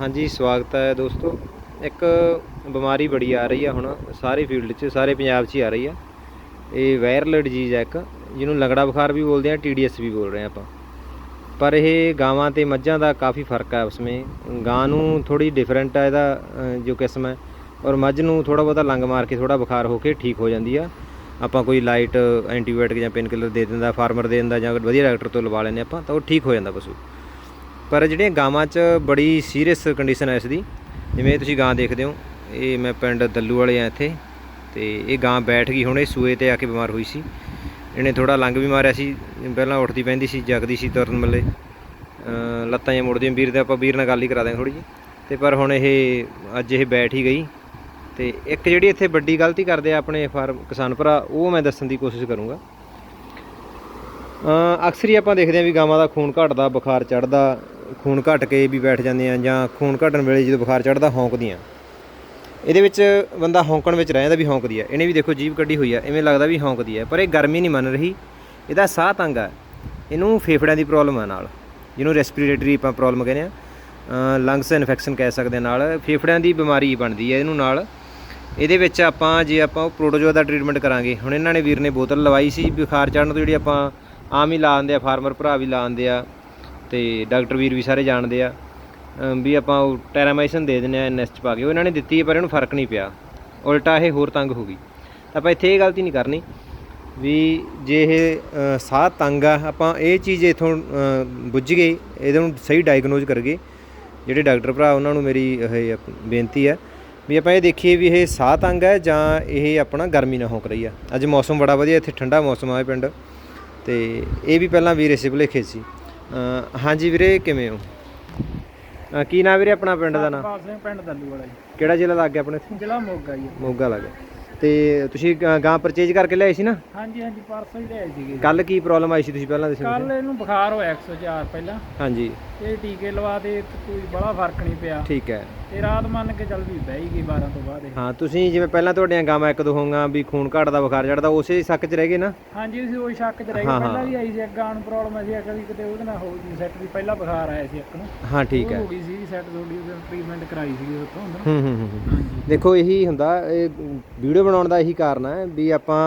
ਹਾਂਜੀ, ਸਵਾਗਤ ਹੈ ਦੋਸਤੋ। ਇੱਕ ਬਿਮਾਰੀ ਬੜੀ ਆ ਰਹੀ ਆ ਹੁਣ, ਸਾਰੇ ਫੀਲਡ 'ਚ, ਸਾਰੇ ਪੰਜਾਬ 'ਚ ਹੀ ਆ ਰਹੀ ਆ। ਇਹ ਵਾਇਰਲ ਡਿਜੀਜ਼ ਹੈ ਇੱਕ, ਜਿਹਨੂੰ ਲੰਗੜਾ ਬੁਖਾਰ ਵੀ ਬੋਲਦੇ ਆ ਟੀਡੀਐਸ ਵੀ ਬੋਲ ਰਹੇ ਆ ਆਪਾਂ। ਪਰ ਇਹ ਗਾਵਾਂ ਤੇ ਮੱਝਾਂ ਦਾ ਕਾਫੀ ਫ਼ਰਕ ਹੈ ਉਸ ਵਿੱਚ ਗਾਂ ਨੂੰ ਥੋੜੀ ਡਿਫਰੈਂਟ ਹੈ ਇਹਦਾ ਜੋ ਕਿਸਮ ਹੈ। ਔਰ ਮੱਝ ਨੂੰ ਥੋੜਾ ਬਹੁਤਾ ਲੰਗ ਮਾਰ ਕੇ ਥੋੜਾ ਬੁਖਾਰ ਹੋ ਕੇ ਠੀਕ ਹੋ ਜਾਂਦੀ ਆ। ਆਪਾਂ ਕੋਈ ਲਾਈਟ ਐਂਟੀਬਾਇਓਟਿਕ ਜਾਂ ਪੇਨ ਕਿਲਰ ਦੇ ਦਿੰਦਾ ਫਾਰਮਰ ਦੇ ਦਿੰਦਾ ਜਾਂ ਵਧੀਆ ਡਾਕਟਰ ਤੋਂ ਲਵਾ ਲੈਂਦੇ ਆਪਾਂ, ਤਾਂ ਉਹ ਠੀਕ ਹੋ ਜਾਂਦਾ ਪਸ਼ੂ। ਪਰ ਜਿਹੜੀਆਂ ਗਾਵਾਂ 'ਚ ਬੜੀ ਸੀਰੀਅਸ ਕੰਡੀਸ਼ਨ ਹੈ ਇਸ ਦੀ ਜਿਵੇਂ ਤੁਸੀਂ ਗਾਂ ਦੇਖਦੇ ਹੋ, ਇਹ ਮੈਂ ਪਿੰਡ ਦੱਲੂ ਵਾਲੇ ਆ ਇੱਥੇ, ਤੇ ਇਹ ਗਾਂ ਬੈਠ ਗਈ ਹੁਣ ਇਹ ਸੂਏ ਤੇ ਆ ਕੇ ਬਿਮਾਰ ਹੋਈ ਸੀ। ਇਹਨੇ ਥੋੜਾ ਲੰਗ ਵੀ ਮਾਰਿਆ ਸੀ, ਪਹਿਲਾਂ ਉੱਠਦੀ ਪੈਂਦੀ ਸੀ, ਜਗਦੀ ਸੀ ਤੁਰਨ ਮੱਲੇ। ਲੱਤਾਂ ਜਿਹੀਆਂ ਮੁੜਦੀਆਂ, ਵੀਰ ਦੇ ਆਪਾਂ ਵੀਰ ਨਾਲ ਗੱਲ ਹੀ ਕਰਾ ਦਾਂਗੇ ਥੋੜੀ ਜਿਹੀ। ਤੇ ਪਰ ਹੁਣ ਇਹ, ਅੱਜ ਇਹ ਬੈਠ ਹੀ ਗਈ। ਤੇ ਇੱਕ ਜਿਹੜੀ ਇੱਥੇ ਵੱਡੀ ਗਲਤੀ ਕਰਦੇ ਆ ਆਪਣੇ ਫਾਰਮ ਕਿਸਾਨ ਭਰਾ, ਉਹ ਮੈਂ ਦੱਸਣ ਦੀ ਕੋਸ਼ਿਸ਼ ਕਰੂੰਗਾ। ਅਕਸਰ ਹੀ ਆਪਾਂ ਦੇਖਦੇ ਹਾਂ ਵੀ ਗਾਵਾਂ ਦਾ ਖੂਨ ਘਟਦਾ, ਬੁਖਾਰ ਚੜਦਾ ਖੂਨ ਘਟ ਕੇ ਵੀ ਬੈਠ ਜਾਂਦੇ ਆ ਜਾਂ ਖੂਨ ਘਟਣ ਵੇਲੇ ਜਦੋਂ ਬੁਖਾਰ ਚੜਦਾ ਹੌਂਕਦੀਆਂ। ਇਹਦੇ ਵਿੱਚ ਬੰਦਾ ਹੌਂਕਣ ਵਿੱਚ ਰਹਿ ਜਾਂਦਾ ਵੀ ਹੌਂਕਦੀ ਆ। ਇਹਨੇ ਵੀ ਦੇਖੋ ਜੀਭ ਕੱਢੀ ਹੋਈ ਆ, ਐਵੇਂ ਲੱਗਦਾ ਵੀ ਹੌਂਕਦੀ ਆ। ਪਰ ਇਹ ਗਰਮੀ ਨਹੀਂ ਮੰਨ ਰਹੀ। ਇਹਦਾ ਸਾਹ ਤੰਗ ਆ। ਇਹਨੂੰ ਫੇਫੜਿਆਂ ਦੀ ਪ੍ਰੋਬਲਮ ਆ ਨਾਲ। ਜਿਹਨੂੰ ਰੈਸਪੀਰੇਟਰੀ ਆਪਾਂ ਪ੍ਰੋਬਲਮ ਕਹਿੰਦੇ ਆ। ਲੰਗਸ ਇਨਫੈਕਸ਼ਨ ਕਹਿ ਸਕਦੇ ਆ ਨਾਲ। ਫੇਫੜਿਆਂ ਦੀ ਬਿਮਾਰੀ ਬਣਦੀ ਹੈ ਇਹਨੂੰ ਨਾਲ। ਇਹਦੇ ਵਿੱਚ ਆਪਾਂ ਜੇ ਆਪਾਂ ਪ੍ਰੋਟੋਜੋ ਦਾ ਟ੍ਰੀਟਮੈਂਟ ਕਰਾਂਗੇ। ਹੁਣ ਇਹਨਾਂ ਨੇ ਵੀਰ ਨੇ ਬੋਤਲ ਲਵਾਈ ਸੀ। ਬੁਖਾਰ ਚੜਨ ਤੋਂ ਜਿਹੜੀ ਆਪਾਂ ਆਮ ਹੀ ਲਾ ਦਿੰਦੇ ਆ ਫਾਰਮਰ ਭਰਾ ਵੀ ਲਾ ਦਿੰਦੇ ਆ। ਤੇ ਡਾਕਟਰ ਵੀਰ ਵੀ ਸਾਰੇ ਜਾਣਦੇ ਆ। ਵੀ ਆਪਾਂ ਉਹ ਟੈਰਾਮਾਈਸਿਨ ਦੇ ਦਿੰਦੇ ਆ ਐਨਐਸ ਚ ਪਾ ਕੇ। ਉਹ ਇਹਨਾਂ ਨੇ ਦਿੱਤੀ ਹੈ ਪਰ ਇਹਨੂੰ ਫ਼ਰਕ ਨਹੀਂ ਪਿਆ। ਉਲਟਾ ਇਹ ਹੋਰ ਤੰਗ ਹੋ ਗਈ। ਆਪਾਂ ਇੱਥੇ ਇਹ ਗਲਤੀ ਨਹੀਂ ਕਰਨੀ ਵੀ ਜੇ ਇਹ ਸਾਹ ਤੰਗ ਆ, ਆਪਾਂ ਇਹ ਚੀਜ਼ ਇਥੋਂ ਬੁੱਝ ਗਏ ਇਹਦੇ ਨੂੰ ਸਹੀ ਡਾਇਗਨੋਜ਼ ਕਰਗੇ ਜਿਹੜੇ ਡਾਕਟਰ ਭਰਾ ਉਹਨਾਂ ਨੂੰ ਮੇਰੀ ਇਹ ਬੇਨਤੀ ਹੈ ਵੀ ਆਪਾਂ ਇਹ ਦੇਖੀਏ ਵੀ ਇਹ ਸਾਹ ਤੰਗ ਹੈ ਜਾਂ ਇਹ ਆਪਣਾ ਗਰਮੀ ਨਾ ਹੋਕ ਰਹੀ ਆ। ਅੱਜ ਮੌਸਮ ਬੜਾ ਵਧੀਆ, ਇੱਥੇ ਠੰਡਾ ਮੌਸਮ ਆ ਇਹ ਪਿੰਡ। ਤੇ ਇਹ ਵੀ ਪਹਿਲਾਂ ਵੀਰ ਇਸੇ ਭੁਲੇਖੇ ਸੀ ਹਾਂਜੀ ਵੀਰੇ ਕਿਵੇਂ ਹੋ? ਕੀ ਨਾਮ ਵੀਰੇ ਆਪਣਾ ਪਿੰਡ ਦਾ ਨਾਮ ਪਾਲ ਸਿੰਘ ਪਿੰਡ ਦੱਲੂ ਵਾਲਾ ਜੀ। ਕਿਹੜਾ ਜ਼ਿਲ੍ਹਾ ਲੱਗ ਗਿਆ ਆਪਣੇ ਇੱਥੇ? ਜ਼ਿਲ੍ਹਾ ਮੋਗਾ ਜੀ। ਮੋਗਾ ਲੱਗ ਗਿਆ। ਤੇ ਤੁਸੀਂ ਗ- ਗਾਂ ਪਰਚੇਜ ਕਰਕੇ ਲਿਆਏ ਸੀ ਨਾ? ਹਾਂਜੀ ਹਾਂਜੀ ਪਰਸੋਂ ਹੀ ਲਿਆਏ ਸੀਗੇ ਕੱਲ ਕੀ ਪ੍ਰੋਬਲਮ ਆਈ ਸੀ ਤੁਸੀਂ ਪਹਿਲਾਂ ਦੱਸੋ ਕੱਲ ਇਹਨੂੰ ਬੁਖਾਰ ਹੋਇਆ 104 ਪਹਿਲਾਂ। ਹਾਂਜੀ। ਇਹ ਟੀਕੇ ਲਵਾ ਤੇ ਕੋਈ ਬੜਾ ਫ਼ਰਕ ਨਹੀਂ ਪਿਆ। ਠੀਕ ਹੈ। ਤੇ ਰਾਤ ਮੰਨ ਕੇ ਚੱਲ ਵੀ ਬਹਿ ਹੀ ਗਈ 12 ਤੋਂ ਬਾਅਦ ਇਹ। ਹਾਂ ਤੁਸੀਂ ਜਿਵੇਂ ਪਹਿਲਾਂ ਤੁਹਾਡੀਆਂ ਗਾਵਾਂ ਇੱਕ ਦੋ ਹੋਈਆਂ ਵੀ ਖੂਨ ਘਟਦਾ ਬੁਖਾਰ ਚੜਦਾ ਉਸੇ ਸ਼ੱਕ 'ਚ ਰਹਿ ਗਏ ਨਾ? ਹਾਂਜੀ ਅਸੀਂ ਉਹ ਸ਼ੱਕ 'ਚ ਰਹਿ ਹਾਂ, ਗਏ। ਹਾਂ। ਪਹਿਲਾਂ ਵੀ ਆਈ ਸੀ ਅੱਗਾਂ ਨੂੰ ਪ੍ਰੋਬਲਮ ਅਸੀਂ ਆਖਿਆ ਵੀ ਕਿਤੇ ਉਹਦੇ ਨਾਲ ਹੋ ਗਈ ਸੈੱਟ ਵੀ ਪਹਿਲਾਂ ਬੁਖਾਰ ਆਇਆ ਸੀ ਇੱਕ ਨੂੰ। ਹਾਂ ਠੀਕ ਉਹ ਹੈ। ਹੋ ਗਈ ਸੀ ਸੈੱਟ ਥੋੜੀ ਉਹਦੀ ਟ੍ਰੀਟਮੈਂਟ ਕਰਾਈ ਸੀ ਉੱਥੋਂ ਹੂੰ ਹੂੰ ਹੂੰ ਹੂੰ। ਹਾਂਜੀ। ਦੇਖੋ ਇਹੀ ਹੁੰਦਾ ਇਹ ਵੀਡੀਓ ਬਣਾਉਣ ਦਾ ਇਹੀ ਕਾਰਨ ਹੈ ਵੀ ਆਪਾਂ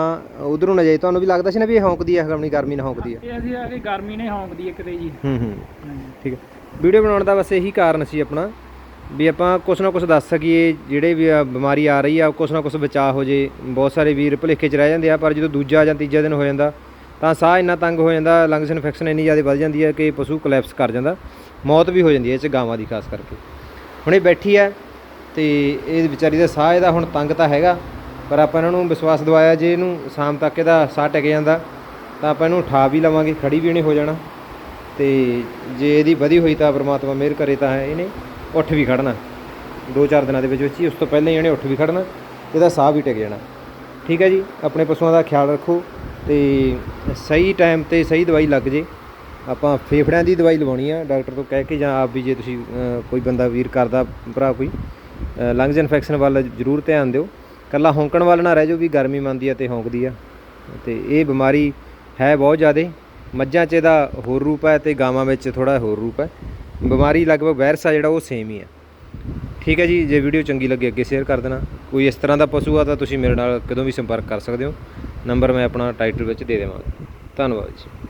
ਉਧਰੋਂ ਨਾ ਜਾਈ ਤੁਹਾਨੂੰ ਵੀ ਲੱਗਦਾ ਸੀ ਨਾ ਵੀ ਇਹ ਹੌਂਕਦੀ ਹੈ ਆਪਣੀ ਗਰਮੀ ਨਾਲ ਹੌਂਕਦੀ ਹੈ। ਇਹ ਅਸੀਂ ਆ ਕੇ ਗਰਮੀ ਨੇ ਹੌਂਕਦੀ ਇੱਕ ਤੇ ਜੀ। ਹੂੰ ਹੂੰ। ਹਾਂਜੀ। ਠੀਕ ਹੈ। ਵੀਡੀਓ ਬਣਾਉਣ ਦਾ ਬਸ ਇਹੀ ਕਾਰਨ ਸੀ ਆਪਣਾ, ਵੀ ਆਪਾਂ ਕੁਛ ਨਾ ਕੁਛ ਦੱਸ ਸਕੀਏ, ਜਿਹੜੇ ਵੀ ਆ ਬਿਮਾਰੀ ਆ ਰਹੀ ਆ ਕੁਛ ਨਾ ਕੁਛ ਬਚਾਅ ਹੋ ਜੇ, ਬਹੁਤ ਸਾਰੇ ਵੀਰ ਭੁਲੇਖੇ 'ਚ ਰਹਿ ਜਾਂਦੇ ਆ, ਪਰ ਜਦੋਂ ਦੂਜਾ ਜਾਂ ਤੀਜਾ ਦਿਨ ਹੋ ਜਾਂਦਾ, ਤਾਂ ਸਾਹ ਇੰਨਾ ਤੰਗ ਹੋ ਜਾਂਦਾ ਲੰਗਸ ਇਨਫੈਕਸ਼ਨ ਇੰਨੀ ਜ਼ਿਆਦਾ ਵੱਧ ਜਾਂਦੀ ਹੈ ਕਿ ਪਸ਼ੂ ਕੋਲੈਪਸ ਕਰ ਜਾਂਦਾ, ਮੌਤ ਵੀ ਹੋ ਜਾਂਦੀ ਹੈ ਇਹ 'ਚ ਗਾਵਾਂ ਦੀ ਖਾਸ ਕਰਕੇ। ਹੁਣ ਇਹ ਬੈਠੀ ਆ, ਤੇ ਇਹ ਵਿਚਾਰੀ ਦਾ ਸਾਹ ਇਹਦਾ ਹੁਣ ਤੰਗ ਤਾਂ ਹੈਗਾ, ਪਰ ਆਪਾਂ ਇਹਨਾਂ ਨੂੰ ਵਿਸ਼ਵਾਸ ਦਿਵਾਇਆ ਜੇ ਇਹਨੂੰ, ਸ਼ਾਮ ਤੱਕ ਇਹਦਾ ਸਾਹ ਟਿਕ ਜਾਂਦਾ, ਤਾਂ ਆਪਾਂ ਇਹਨੂੰ ਉਠਾ ਵੀ ਲਵਾਂਗੇ ਖੜੀ ਵੀ ਉਹਨੇ ਹੋ ਜਾਣਾ। ਅਤੇ ਜੇ ਇਹਦੀ ਵਧੀ ਹੋਈ ਤਾਂ ਪਰਮਾਤਮਾ ਮਿਹਰ ਕਰੇ ਤਾਂ ਇਹਨੇ ਉੱਠ ਵੀ ਖੜਨਾ। ਦੋ ਚਾਰ ਦਿਨਾਂ ਦੇ ਵਿੱਚ ਵਿੱਚ ਹੀ ਉਸ ਤੋਂ ਪਹਿਲਾਂ ਹੀ ਇਹਨੇ ਉੱਠ ਵੀ ਖੜਨਾ, ਇਹਦਾ ਸਾਹ ਵੀ ਟਿਕ ਜਾਣਾ। ਠੀਕ ਹੈ ਜੀ, ਆਪਣੇ ਪਸ਼ੂਆਂ ਦਾ ਖਿਆਲ ਰੱਖੋ ਤੇ ਸਹੀ ਟਾਈਮ ਤੇ ਸਹੀ ਦਵਾਈ ਲੱਗ ਜੇ। ਆਪਾਂ ਫੇਫੜਿਆਂ ਦੀ ਦਵਾਈ ਲਵਾਉਣੀ ਆ, ਡਾਕਟਰ ਤੋਂ ਕਹਿ ਕੇ ਜਾਂ ਆਪ ਵੀ ਜੇ ਤੁਸੀਂ ਕੋਈ ਬੰਦਾ ਵੀਰ ਕਰਦਾ, ਭਰਾ ਕੋਈ ਲੰਗਸ ਇਨਫੈਕਸ਼ਨ ਵੱਲ ਜ਼ਰੂਰ ਧਿਆਨ ਦਿਓ। ਕੱਲਾ ਹੌਂਕਣ ਵੱਲ ਨਾ ਰਹਿ ਜਾਓ ਵੀ ਗਰਮੀ ਮੰਦੀ ਆ ਤੇ ਹੌਂਕਦੀ ਆ। ਤੇ ਇਹ ਬਿਮਾਰੀ ਹੈ ਬਹੁਤ ਜ਼ਿਆਦੇ। ਮੱਝਾਂ 'ਚ ਇਹਦਾ ਹੋਰ ਰੂਪ ਹੈ ਤੇ ਗਾਵਾਂ ਵਿੱਚ ਥੋੜਾ ਹੋਰ ਰੂਪ ਹੈ। ਬਿਮਾਰੀ ਲਗਭਗ ਵਾਇਰਸ ਆ ਜਿਹੜਾ ਉਹ ਸੇਮ ਹੀ ਹੈ। ਠੀਕ ਹੈ ਜੀ, ਜੇ ਵੀਡੀਓ ਚੰਗੀ ਲੱਗੇ ਅੱਗੇ ਸ਼ੇਅਰ ਕਰ ਦੇਣਾ। ਕੋਈ ਇਸ ਤਰ੍ਹਾਂ ਦਾ ਪਸ਼ੂ ਆ ਤਾਂ ਤੁਸੀਂ ਮੇਰੇ ਨਾਲ ਕਦੋਂ ਵੀ ਸੰਪਰਕ ਕਰ ਸਕਦੇ ਹੋ। ਨੰਬਰ ਮੈਂ ਆਪਣਾ ਟਾਈਟਲ ਵਿੱਚ ਦੇ ਦੇਵਾਂਗਾ। ਧੰਨਵਾਦ ਜੀ।